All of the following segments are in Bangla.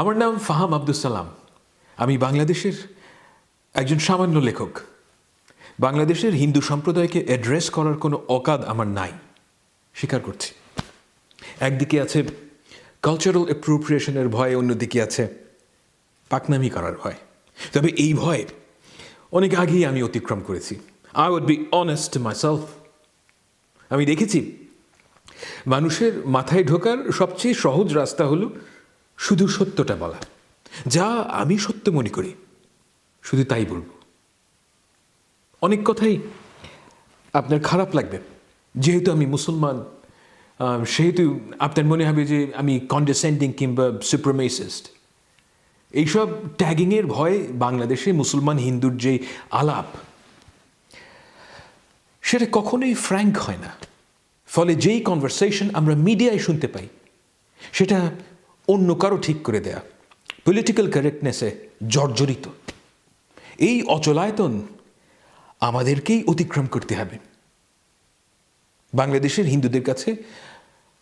আমার নাম ফাহাম আব্দুল সালাম। আমি বাংলাদেশের একজন সামান্য লেখক। বাংলাদেশের হিন্দু সম্প্রদায়কে অ্যাড্রেস করার কোনো অকাদ আমার নাই। স্বীকার করছি। একদিকে আছে কালচারাল অ্যাপ্রোপ্রিয়েশনের ভয়, অন্যদিকে আছে পাকনামি করার ভয়। তবে এই ভয় অনেক আগেই আমি অতিক্রম করেছি। I would be honest myself আমি দেখেছি, মানুষের মাথায় ঢোকার সবচেয়ে সহজ রাস্তা হলো শুধু সত্যটা বলা। যা আমি সত্য মনে করি, শুধু তাই বলব। অনেক কথাই আপনার খারাপ লাগবে। যেহেতু আমি মুসলমান সেহেতু আপনার মনে হবে যে আমি কন্ডেসেন্ডিং কিংবা সুপ্রমেসিস্ট এইসব ট্যাগিংয়ের ভয় বাংলাদেশে মুসলমান হিন্দুর যে আলাপ, সেটা কখনোই ফ্র্যাঙ্ক হয় না। ফলে যেই কনভারসেশন আমরা মিডিয়ায় শুনতে পাই, সেটা অন্য কারও ঠিক করে দেয়া। পলিটিক্যাল কারেক্টনেসে জর্জরিত। এই অচলায়তন আমাদেরকেই অতিক্রম করতে হবে। বাংলাদেশের হিন্দুদের কাছে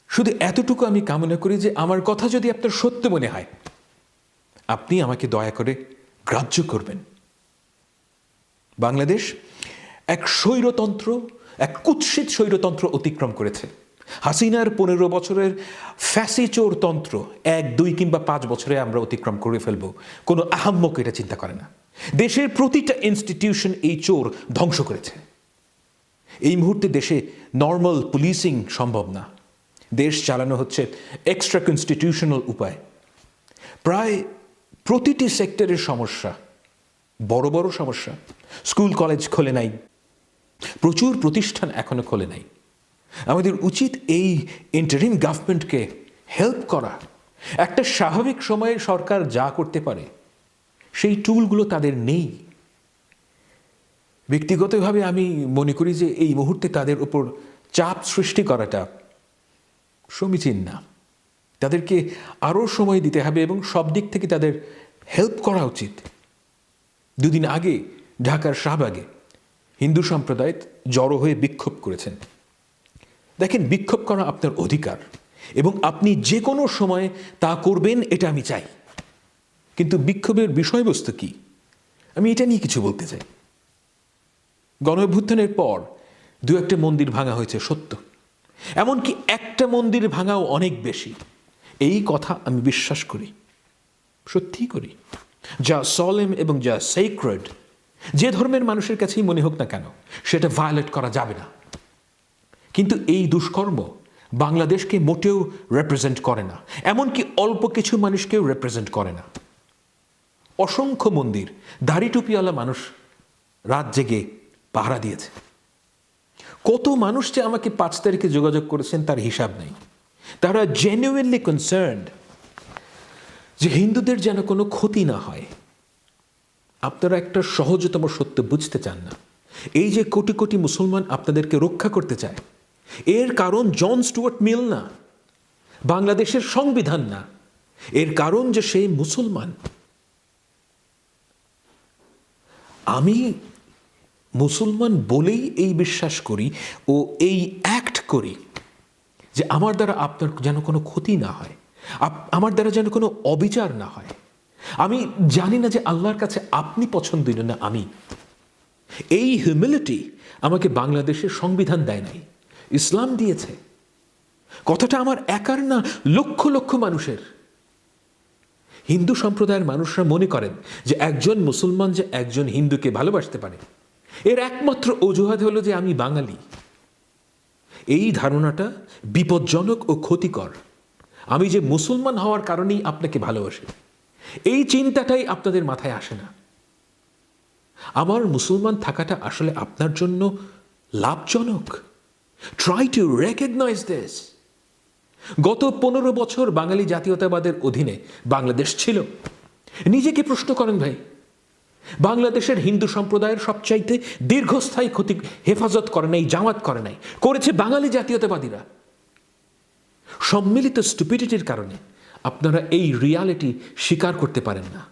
শুধু এতটুকু আমি কামনা করি যে আমার কথা যদি আপনার সত্য মনে হয়, আপনি আমাকে দয়া করে গ্রাহ্য করবেন। বাংলাদেশ এক স্বৈরতন্ত্র, এক কুৎসিত স্বৈরতন্ত্র অতিক্রম করেছে। হাসিনার পনেরো বছরের ফ্যাসিচোর তন্ত্র এক, দুই কিংবা পাঁচ বছরে আমরা অতিক্রম করে ফেলব। কোনো আহাম্মক এটা চিন্তা করে না। দেশের প্রতিটা ইনস্টিটিউশন এই চোর ধ্বংস করেছে। এই মুহূর্তে দেশে নর্মাল পুলিশিং সম্ভব না। দেশ চালানো হচ্ছে এক্সট্রা কনস্টিটিউশনাল উপায়। প্রায় প্রতিটি সেক্টরের সমস্যা, বড় বড় সমস্যা। স্কুল, কলেজ খোলে নাই। প্রচুর প্রতিষ্ঠান এখনও খোলে নাই। আমাদের উচিত এই ইন্টারিম গভর্নমেন্টকে হেল্প করা। একটা স্বাভাবিক সময়ে সরকার যা করতে পারে, সেই টুলগুলো তাদের নেই। ব্যক্তিগতভাবে আমি মনে করি যে এই মুহূর্তে তাদের উপর চাপ সৃষ্টি করাটা সমীচীন না। তাদেরকে আরও সময় দিতে হবে এবং সব দিক থেকে তাদের হেল্প করা উচিত। দুদিন আগে ঢাকার শাহবাগে হিন্দু সম্প্রদায় জড়ো হয়ে বিক্ষোভ করেছেন। দেখেন, বিক্ষোভ করা আপনার অধিকার এবং আপনি যে কোনো সময় তা করবেন, এটা আমি চাই। কিন্তু বিক্ষোভের বিষয়বস্তু কি? আমি এটা নিয়ে কিছু বলতে চাই। গণ অভ্যুত্থানের পর দু একটা মন্দির ভাঙা হয়েছে, সত্য। এমনকি একটা মন্দির ভাঙাও অনেক বেশি। এই কথা আমি বিশ্বাস করি। সত্যিই করি। যা সলেম এবং যা সেইক্রেড যে ধর্মের মানুষের কাছেই মনে হোক না কেন, সেটা ভায়োলেট করা যাবে না। কিন্তু এই দুষ্কর্ম বাংলাদেশকে মোটেও রেপ্রেজেন্ট করে না, এমনকি অল্প কিছু মানুষকেও রেপ্রেজেন্ট করে না। অসংখ্য মন্দির, দাড়ি টুপিওয়ালা মানুষ রাত জেগে পাহারা দিয়েছে। কত মানুষ যে আমাকে পাঁচ তারিখে যোগাযোগ করেছেন তার হিসাব নেই। তারা জেনুইনলি কনসার্নড যে হিন্দুদের যেন কোনো ক্ষতি না হয়। আপনারা একটা সহজতম সত্য বুঝতে চান না। এই যে কোটি কোটি মুসলমান আপনাদেরকে রক্ষা করতে চায় এর কারণ জন স্টুয়ার্ট মিল না, বাংলাদেশের সংবিধান না। এর কারণ যে সেই মুসলমান। আমি মুসলমান বলেই এই বিশ্বাস করি ও এই অ্যাক্ট করি যে আমার দ্বারা আপনার যেন কোনো ক্ষতি না হয় আমার দ্বারা যেন কোনো অবিচার না হয়। আমি জানি না যে আল্লাহর কাছে আপনি পছন্দনীয় না আমি। এই হিউমিলিটি আমাকে বাংলাদেশের সংবিধান দেয় নাই। ইসলাম দিয়েছে। কথাটা আমার একার না, লক্ষ লক্ষ মানুষের। হিন্দু সম্প্রদায়ের মানুষরা মনে করেন যে একজন মুসলমান যে একজন হিন্দুকে ভালোবাসতে পারে। এর একমাত্র অজুহাত হলো যে আমি বাঙালি। এই ধারণাটা বিপজ্জনক ও ক্ষতিকর। আমি যে মুসলমান হওয়ার কারণেই আপনাকে ভালোবাসি, এই চিন্তাটাই আপনাদের মাথায় আসে না। আমার মুসলমান থাকাটা আসলে আপনার জন্য লাভজনক। ট্রাই টু রেকগনাইজ দিস গত পনেরো বছর বাঙালি জাতীয়তাবাদের অধীনে বাংলাদেশ ছিল। নিজেকে প্রশ্ন করেন ভাই, বাংলাদেশের হিন্দু সম্প্রদায়ের সবচাইতে দীর্ঘস্থায়ী ক্ষতি হেফাজত করে নাই, জামাত করে নাই, করেছে বাঙালি জাতীয়তাবাদীরা। সম্মিলিত স্টুপিডিটির কারণে আপনারা এই রিয়ালিটি স্বীকার করতে পারেন না।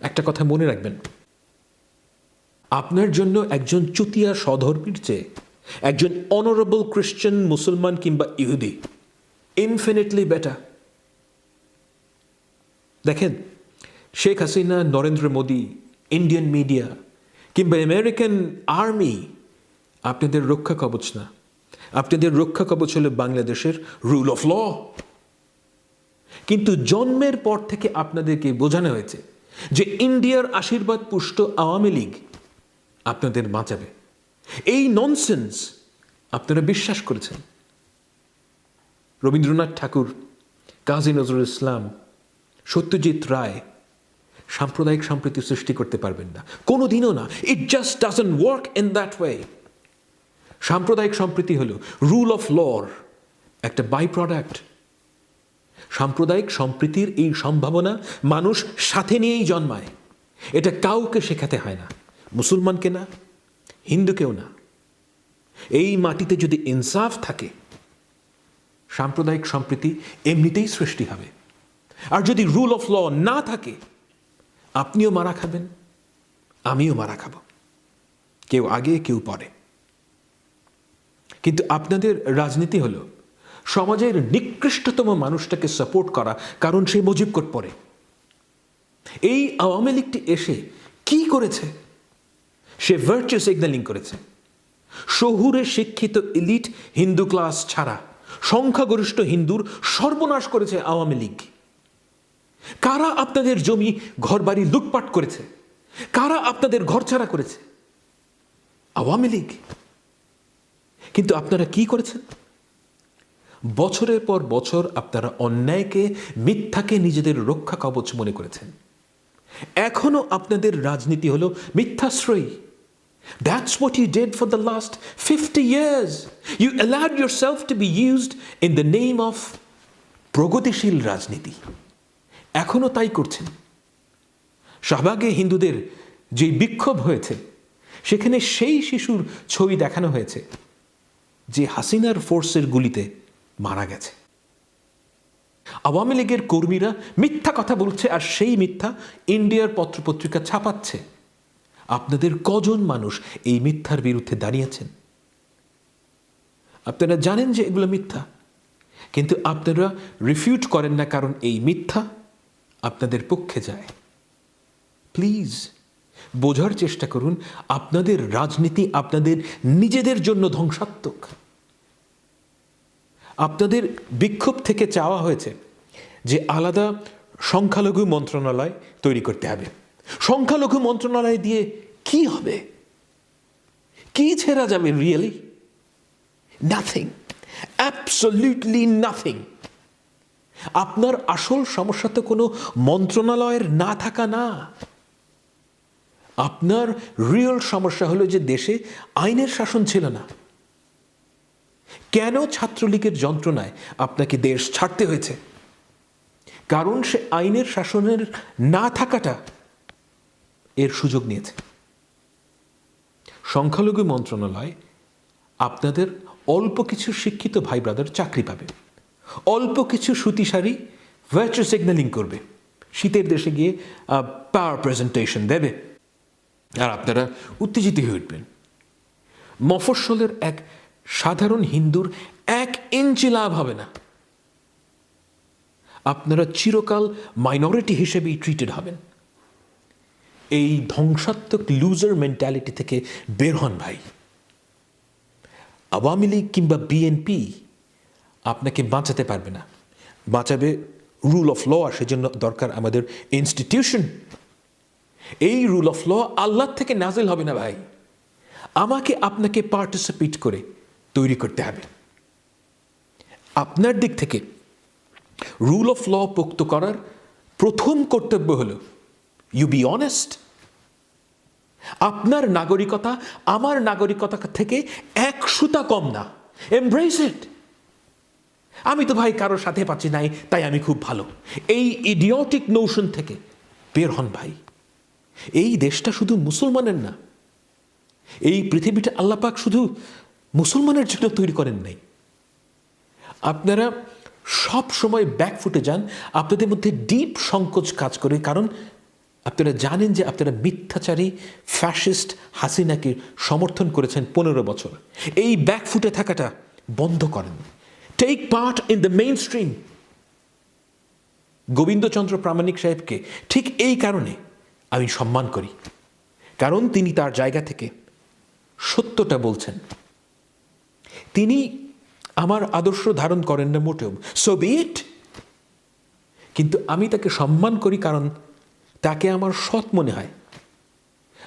একটা কথা মনে রাখবেন, আপনার জন্য একজন চুতিয়া সধর্মীর চেয়ে একজন অনারেবল খ্রিশ্চান মুসলমান কিংবা ইহুদি ইনফিনিটলি বেটার দেখেন, শেখ হাসিনা, নরেন্দ্র মোদী ইন্ডিয়ান মিডিয়া কিংবা আমেরিকান আর্মি আপনাদের রক্ষা কবচ না। আপনাদের রক্ষা কবচ হলো বাংলাদেশের রুল অফ ল কিন্তু জন্মের পর থেকে আপনাদেরকে বোঝানো হয়েছে যে ইন্ডিয়ার আশীর্বাদ পুষ্ট আওয়ামী লীগ আপনাদের বাঁচাবে। এই ননসেন্স আপনারা বিশ্বাস করেছেন? রবীন্দ্রনাথ ঠাকুর, কাজী নজরুল ইসলাম, সত্যজিৎ রায় সাম্প্রদায়িক সম্প্রীতি সৃষ্টি করতে পারবেন না। কোনো দিনও না। It just doesn't work in that way সাম্প্রদায়িক সম্প্রীতি হলো রুল অফ লর একটা বাই প্রোডাক্ট সাম্প্রদায়িক সম্প্রীতির এই সম্ভাবনা মানুষ সাথে নিয়েই জন্মায়। এটা কাউকে শেখাতে হয় না। মুসলমানকে না। হিন্দুকেও না। এই মাটিতে যদি ইনসাফ থাকে, সাম্প্রদায়িক সম্প্রীতি এমনিতেই সৃষ্টি হবে। আর যদি রুল অফ ল না থাকে, আপনিও মারা খাবেন, আমিও মারা খাব। কেউ আগে, কেউ পরে। কিন্তু আপনাদের রাজনীতি হলো, সমাজের নিকৃষ্টতম মানুষটাকে সাপোর্ট করা, কারণ সে মুজিবকোট পড়ে এই আওয়ামী লীগটি এসে কি করেছে? সে ভার্চু সিগন্যালিং করেছে। শহুরে শিক্ষিত ইলিট হিন্দু ক্লাস ছাড়া সংখ্যাগরিষ্ঠ হিন্দুর সর্বনাশ করেছে আওয়ামী লীগ। কারা আপনাদের জমি, ঘরবাড়ি লুটপাট করেছে? কারা আপনাদের ঘর ছাড়া করেছে? আওয়ামী লীগ। কিন্তু আপনারা কি করেছেন? বছরের পর বছর আপনারা অন্যায়কে, মিথ্যাকে নিজেদের রক্ষা কবচ মনে করেছেন। এখনও আপনাদের রাজনীতি হলো মিথ্যাশ্রয়ী। That's what you did for the last 50 years. You allowed yourself to be used in the name of প্রগতিশীল রাজনীতি। এখনও তাই করছেন। শাহবাগে হিন্দুদের যে বিক্ষোভ হয়েছে, সেখানে সেই শিশুর ছবি দেখানো হয়েছে, যে হাসিনার ফোর্সের গুলিতে মারা গেছে। আওয়ামী লীগের কর্মীরা মিথ্যা কথা বলছে আর সেই মিথ্যা ইন্ডিয়ার পত্রপত্রিকা ছাপাচ্ছে। আপনাদের কজন মানুষ এই মিথ্যার বিরুদ্ধে দাঁড়িয়েছেন? আপনারা জানেন যে এগুলো মিথ্যা, কিন্তু আপনারা রিফিউট করেন না কারণ এই মিথ্যা আপনাদের পক্ষে যায়। প্লিজ বোঝার চেষ্টা করুন, আপনাদের রাজনীতি আপনাদের নিজেদের জন্য ধ্বংসাত্মক। আপনাদের বিক্ষোভ থেকে চাওয়া হয়েছে যে আলাদা সংখ্যালঘু মন্ত্রণালয় তৈরি করতে হবে। সংখ্যালঘু মন্ত্রণালয় দিয়ে কি হবে? কি ছেড়া যাবে রিয়েলি নাথিং অ্যাবসলিউটলি নাথিং আপনার আসল সমস্যা তো কোনো মন্ত্রণালয়ের না থাকা না। আপনার রিয়েল সমস্যা হলো যে দেশে আইনের শাসন ছিল না। কেন ছাত্রলীগের যন্ত্রণায় আপনাকে দেশ ছাড়তে হয়েছে? কারণ সে আইনের শাসনের না থাকাটা এর সুযোগ নিয়েছে। সংখ্যালঘু মন্ত্রণালয় আপনাদের অল্প কিছু শিক্ষিত ভাই ব্রাদার চাকরি পাবে। অল্প কিছু সুতি শাড়ি ভার্চুয়াল সিগন্যালিং করবে। শীতের দেশে গিয়ে পাওয়ার প্রেজেন্টেশন দেবে। আর আপনারা উত্তেজিত হয়ে উঠবেন। মফস্বলের এক সাধারণ হিন্দুর এক ইঞ্চি লাভ হবে না। আপনারা চিরকাল মাইনরিটি হিসেবেই ট্রিটেড হবেন। এই ধ্বংসাত্মক লুজার মেন্টালিটি থেকে বের হন ভাই। আওয়ামী লীগ কিংবা বিএনপি আপনাকে বাঁচাতে পারবে না। বাঁচাবে রুল অফ ল আর সেজন্য দরকার আমাদের ইনস্টিটিউশন এই রুল অফ ল আল্লাহ থেকে নাজেল হবে না ভাই। আমাকে আপনাকে পার্টিসিপেট করে তৈরি করতে হবে। আপনার দিক থেকে রুল অফ ল পোক্ত করার প্রথম কর্তব্য হলো ইউ বি অনেস্ট আপনার নাগরিকতা আমার নাগরিকতা থেকে এক সুতা কম না। এমব্রেস ইট আমি তো ভাই কারোর সাথে পাচ্ছি নাই, তাই আমি খুব ভালো। এই ইডিওটিক নৌশন থেকে বের হন ভাই। এই দেশটা শুধু মুসলমানের না। এই পৃথিবীটা আল্লাপাক শুধু মুসলমানের জন্য তৈরি করেন নাই। আপনারা সব সময় ব্যাক ফুটে যান, আপনাদের মধ্যে ডিপ সংকোচ কাজ করে, কারণ আপনারা জানেন যে আপনারা মিথ্যাচারী ফ্যাসিস্ট হাসিনাকে সমর্থন করেছেন পনেরো বছর। এই ব্যাক ফুটে থাকাটা বন্ধ করেন। Take part in the mainstream Gobindachandra Pramanik সাহেবকে ঠিক এই কারণে আমি সম্মান করি। কারণ তিনি তার জায়গা থেকে সত্যটা বলছেন। তিনি আমার আদর্শ ধারণ করেন না মোটেও। সো কিন্তু আমি তাকে সম্মান করি কারণ তাকে আমার সৎ মনে হয়।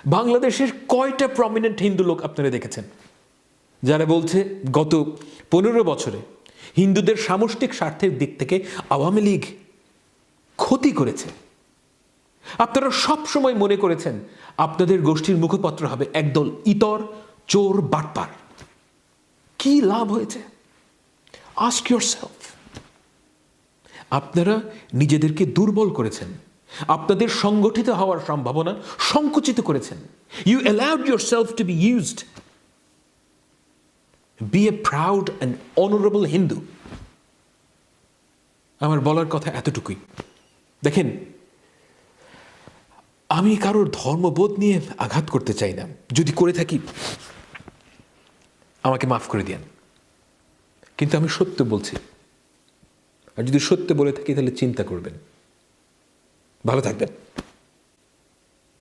বাংলাদেশের কয়টা প্রমিনেন্ট হিন্দু লোক আপনারা দেখেছেন? যারা বলছে গত পনেরো বছরে হিন্দুদের সামষ্টিক স্বার্থের দিক থেকে আওয়ামী লীগ ক্ষতি করেছে। আপনারা সব সময় মনে করেছেন আপনাদের গোষ্ঠীর মুখপত্র হবে একদল ইতর চোর বাটপার। কি লাভ হয়েছে? আস্ক ইউর সেলফ আপনারা নিজেদেরকে দুর্বল করেছেন। আপনাদের সংগঠিত হওয়ার সম্ভাবনা সংকুচিত করেছেন। You allowed yourself to be used be a proud and honourable Hindu আমার বলার কথা এতটুকুই। দেখেন, আমি কারোর ধর্মবোধ নিয়ে আঘাত করতে চাই না। যদি করে থাকি, আমাকে মাফ করে দিয়েন। কিন্তু আমি সত্য বলছি। আর যদি সত্য বলে থাকি, তাহলে চিন্তা করবেন। ভালো থাকবেন।